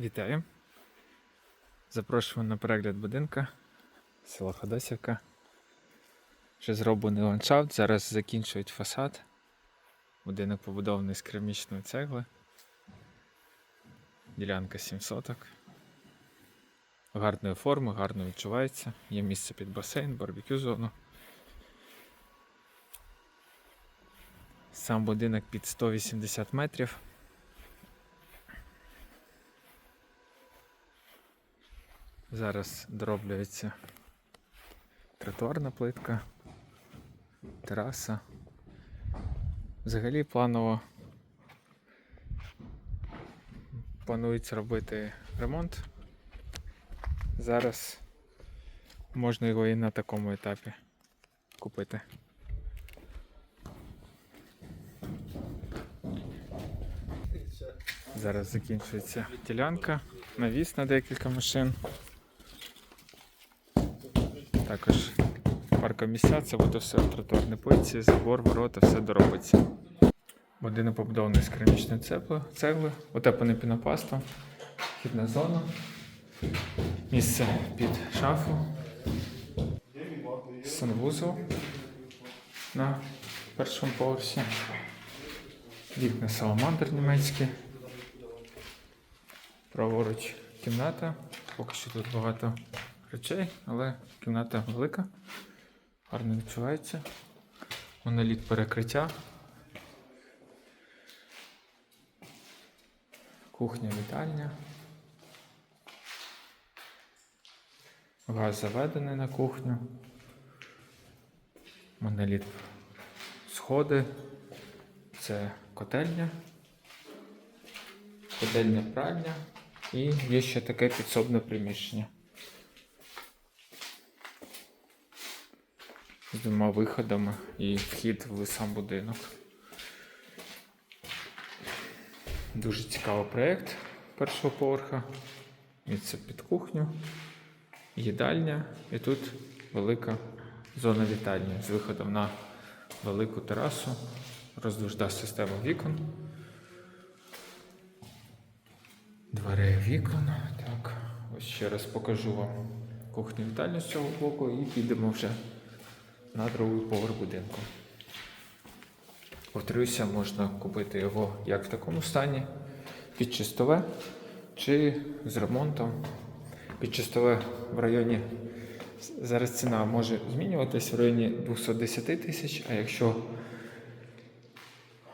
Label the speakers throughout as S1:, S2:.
S1: Вітаю. Запрошуємо на перегляд будинка село Ходосівка. Вже зроблений ландшафт. Зараз закінчують фасад. Будинок побудований з керамічної цегли. Ділянка 7 соток. Гарної форми, гарно відчувається. Є місце під басейн, барбекю зону. Сам будинок під 180 метрів. Зараз дороблюється тротуарна плитка, тераса. Взагалі планово планується робити ремонт. Зараз можна його і на такому етапі купити. Зараз закінчується ділянка, навіс на декілька машин. Також паркомісця, це буде все в тротуарній плитці, забор, ворота, все доробиться. Будинок побудований з керамічної цегли, утеплений пінопластом, вхідна зона, місце під шафу, санвузол на першому поверсі, вікна саламандр німецькі, праворуч кімната, поки що тут багато речей, але кімната велика, гарно відчувається. Моноліт перекриття. Кухня, вітальня. Газ заведений на кухню. Моноліт сходи. Це котельня. Котельня пральня. І є ще таке підсобне приміщення. З двома виходами і вхід в сам будинок. Дуже цікавий проєкт першого поверха. Місце під кухню, їдальня і тут велика зона вітальні з виходом на велику терасу, роздужда система вікон. Дверей вікон. Так, ось ще раз покажу вам кухню вітальню з цього боку і підемо вже на другий поверх будинку. Повторюся, можна купити його як в такому стані, під чистове чи з ремонтом. Під чистове в районі. Зараз ціна може змінюватись в районі 210 тисяч, а якщо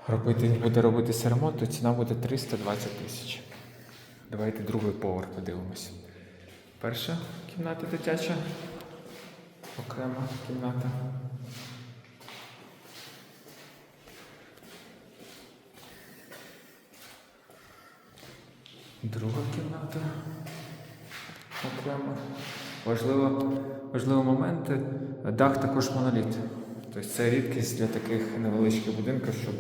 S1: робити, буде робитися ремонт, то ціна буде 320 тисяч. Давайте другий поверх подивимось. Перша кімната дитяча, окрема кімната. Друга кімната. Окремо. Важливо, важливий момент. Дах також моноліт. Тобто це рідкість для таких невеличких будинків, щоб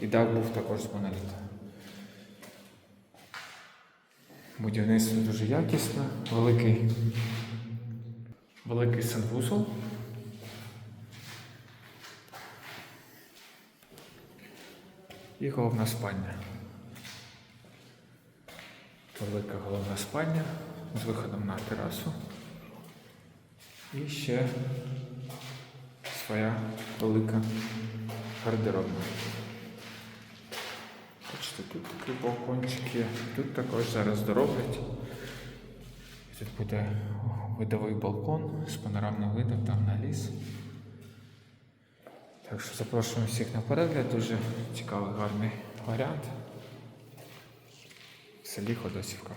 S1: і дах був також з моноліта. Будівництво дуже якісне, великий, великий санвузол. І головна спальня. Велика головна спальня з виходом на терасу. І ще своя велика гардеробна. Бачите, тут такі балкончики, тут також зараз дороблять. Тут буде видовий балкон з панорамним видом там на ліс. Так що запрошуємо всіх на перегляд, дуже цікавий гарний варіант. В селі Ходосівка.